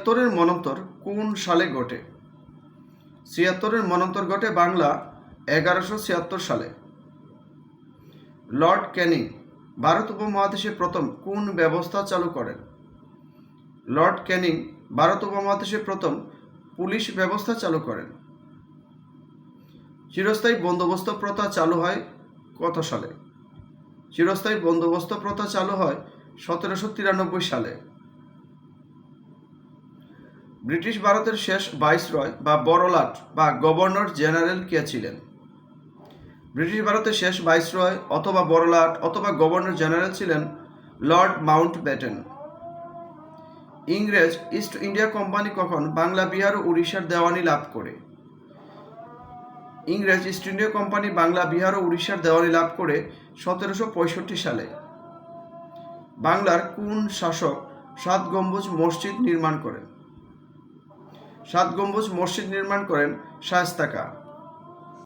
ছিয়াত্তরের মনন্তর কোন সালে ঘটে? ছিয়াত্তরের মনন্তর ঘটে বাংলা এগারোশো ছিয়াত্তর সালে। লর্ড ক্যানিং ভারত উপমহাদেশে প্রথম কোন ব্যবস্থা চালু করেন? লর্ড ক্যানিং ভারত উপমহাদেশে প্রথম পুলিশ ব্যবস্থা চালু করেন। চিরস্থায়ী বন্দোবস্ত প্রথা চালু হয় কত সালে? চিরস্থায়ী বন্দোবস্ত প্রথা চালু হয় সতেরোশো তিরানব্বই সালে। ব্রিটিশ ভারতের শেষ ভাইসরয় বা বড়লাট বা গভর্নর জেনারেল কে ছিলেন? ব্রিটিশ ভারতের শেষ ভাইসরয় অথবা বড়লাট অথবা গভর্নর জেনারেল ছিলেন লর্ড মাউন্ট ব্যাটেন ইংরেজ ইস্ট ইন্ডিয়া কোম্পানি কখন বাংলা, বিহার ও উড়িষ্যার দেওয়ানি লাভ করে? ইংরেজ East India Company Bangla, Bihar ও উড়িষ্যার দেওয়ানি লাভ করে সতেরোশো পঁয়ষট্টি সালে। বাংলার কোন শাসক সাত গম্বুজ মসজিদ নির্মাণ করেন? সাত গম্বুজ মসজিদ নির্মাণ করেন শায়স্তা খাঁ।